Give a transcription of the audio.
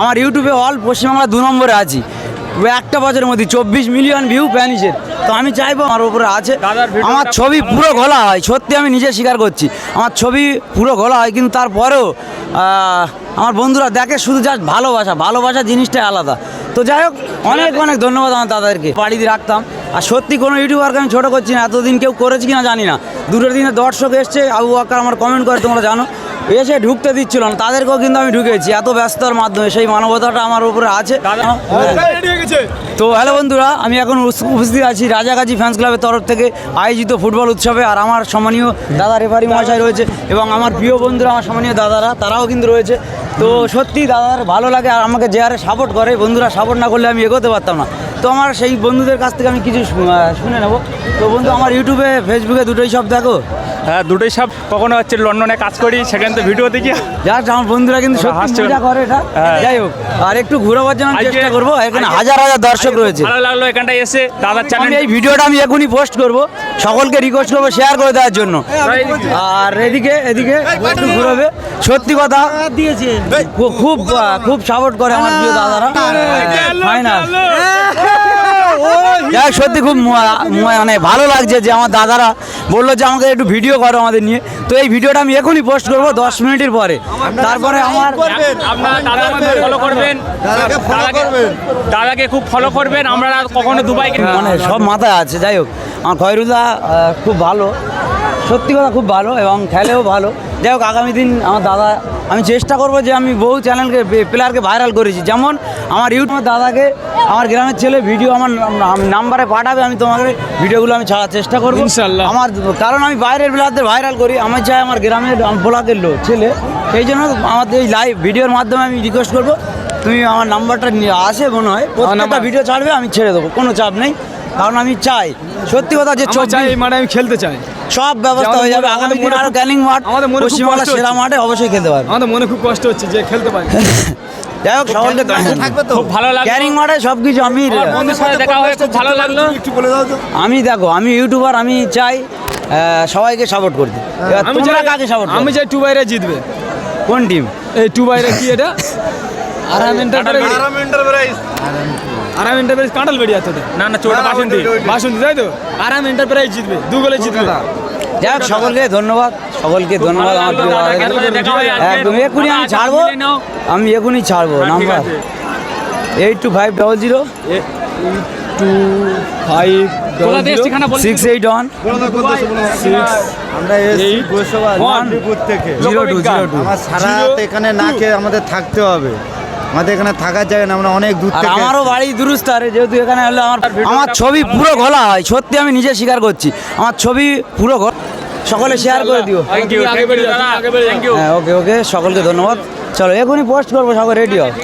আমার ইউটিউবে অল পশ্চিমবাংলা দু নম্বরে আছি। একটা বছরের মধ্যে চব্বিশ মিলিয়ন ভিউ প্যানিসের তো আমি চাইব আমার উপরে আছে। আমার ছবি পুরো ঘোলা হয় সত্যি আমি নিজে স্বীকার করছি। আমার ছবি পুরো ঘোলা হয় কিন্তু তারপরেও আমার বন্ধুরা দেখে শুধু জাস্ট ভালোবাসা ভালোবাসা জিনিসটাই আলাদা। তো যাই হোক অনেক অনেক ধন্যবাদ আমার দাদাদেরকে। বাড়িতে রাখতাম। আর সত্যি কোনো ইউটিউবারকে আমি ছোটো করছি না এতদিন কেউ করেছি কিনা জানি না। দুটো দিনে দর্শক এসছে আবু আক্কার আমার কমেন্ট করে তোমরা জানো। এসে ঢুকতে দিচ্ছিল না। তাদেরকেও কিন্তু আমি ঢুকেছি। এত ব্যস্ততার মাধ্যমে সেই মানবতাটা আমার উপরে আছে। তো হ্যালো বন্ধুরা, আমি এখন উপস্থিত আছি রাজাগাজী ফ্যান্স ক্লাবের তরফ থেকে আয়োজিত ফুটবল উৎসবে আর আমার সম্মানীয় দাদা রেফারি মহাশয় রয়েছে এবং আমার প্রিয় বন্ধুরা, আমার সম্মানীয় দাদারা, তারাও কিন্তু রয়েছে। তো সত্যি দাদার ভালো লাগে আর আমাকে যে হারে সাপোর্ট করে, বন্ধুরা সাপোর্ট না করলে আমি এগোতে পারতাম না। তো আমার সেই বন্ধুদের কাছ থেকে আমি কিছু শুনে নেব। তো বন্ধু, আমার ইউটিউবে ফেসবুকে দুটোই সব দেখো। হ্যাঁ দুটোই সব কখনো হচ্ছে লন্ডনে কাজ করি সেখানে তো ভিডিও দেখি। জাস্ট আমার বন্ধুরা কিন্তু সত্যি হাসছে। মজা করে এটা। হ্যাঁ। যাই হোক আর একটু ঘুরাবার জন্য চেষ্টা করব এখানে হাজার হাজার দর্শক রয়েছে। ভালো লাগল এখানটায় এসে দাদার চ্যানেল এই ভিডিওটা আমি এখনই পোস্ট করব সকলকে রিকোয়েস্ট করব শেয়ার করে দেওয়ার জন্য। আর এদিকে এদিকে একটু ঘুরবে। সত্যি কথা দিয়েছে। খুব খুব সাপোর্ট করে আমার প্রিয় দাদারা। ফাইনাল যাই সত্যি খুব মানে ভালো লাগছে যে আমার দাদারা বলল যে আমাকে একটু ভিডিও করো আমাদের নিয়ে। তো এই ভিডিওটা আমি এখনই পোস্ট করব দশ মিনিটের পরে। তারপরে আমার আপনারা ফলো করবেন। দাদাকে দাদাকে খুব ফলো করবেন। আমরা কখনো দুবাই মানে সব মাথায় আছে যাই হোক। আমার খয়রুদা খুব ভালো। সত্যি কথা খুব ভালো এবং খেলেও ভালো। যাই হোক আগামী দিন আমার দাদা আমি চেষ্টা করব যে আমি বহু চ্যানেলকে প্লেয়ারকে ভাইরাল করেছি। যেমন আমার ইউটিউবের দাদাকে আমার গ্রামের ছেলে ভিডিও আমার নাম- নাম্বারে পাঠাবে আমি তোমাকে ভিডিওগুলো আমি ছাড়ার চেষ্টা করব। ইনশাল্লাহ। আমার কারণ আমি বাইরের প্লেয়ারদের ভাইরাল করি আমি চাই আমার গ্রামের ব্লগের লোক ছেলে। সেই জন্য আমাদের এই লাইভ ভিডিওর মাধ্যমে আমি রিকোয়েস্ট করব তুমি আমার নাম্বারটা আসে মনে হয়। প্রত্যেকটা ভিডিও ছাড়বে আমি ছেড়ে দেবো কোনো চাপ নেই। কারণ আমি চাই। সত্যি কথা যে চাই এই মাঠে আমি খেলতে চাই। সব ব্যবস্থা হয়ে যাবে। আগামী দিন মনে আরও ক্যানিং মাঠ আমাদের মনে খুব পশ্চিমবাংলার সেরা মাঠে অবশ্যই খেলতে পারবে। আমাদের মনে খুব কষ্ট হচ্ছে যে খেলতে পারি যাই হোক সকলকে খুব ভালো লাগল। ক্যানিং মাঠে সব কিছু আমি আমার বন্ধুর সাথে দেখা হয়ে খুব ভালো লাগল। আমি দেখো আমি ইউটিউবার আমি চাই সবাইকে সাপোর্ট করতে। এবার আমি তোমরা চাই কাকে সাপোর্ট আমি চাই টু বাইরে জিতবে। কোন টিম এই টু বাইরে কি এটা? আরাম এন্টারপ্রাইজ আরাম এন্টারপ্রাইজ কাঁঠাল বেরিয়ে আছে না না চোটা বাসন্তী। বাসন্তী তাই তো? আরাম এন্টারপ্রাইজ জিতবে দু গোলে জিতবে। যাক সকলকে ধন্যবাদ। সকলকে ধন্যবাদ আমার একদম এক্ষুনি আমি ছাড়বো। আমি এখনই ছাড়বো number eight two five double zero two five six eight one zero two zero two সারা এখানে না খেয়ে আমাদের থাকতে হবে। আমাদের এখানে থাকার জায়গা না আমরা অনেক দূর আর থেকে আমারও বাড়ি দুরুস্তারে যেহেতু এখানে হলে আমার আমার ছবি পুরো ঘোলা হয় সত্যি আমি নিজে স্বীকার করছি। আমার ছবি পুরো ঘোলা সকলে শেয়ার করে দিও। হ্যাঁ ওকে ওকে সকলকে ধন্যবাদ। চলো এখনই পোস্ট করব সকল রেডিও হোক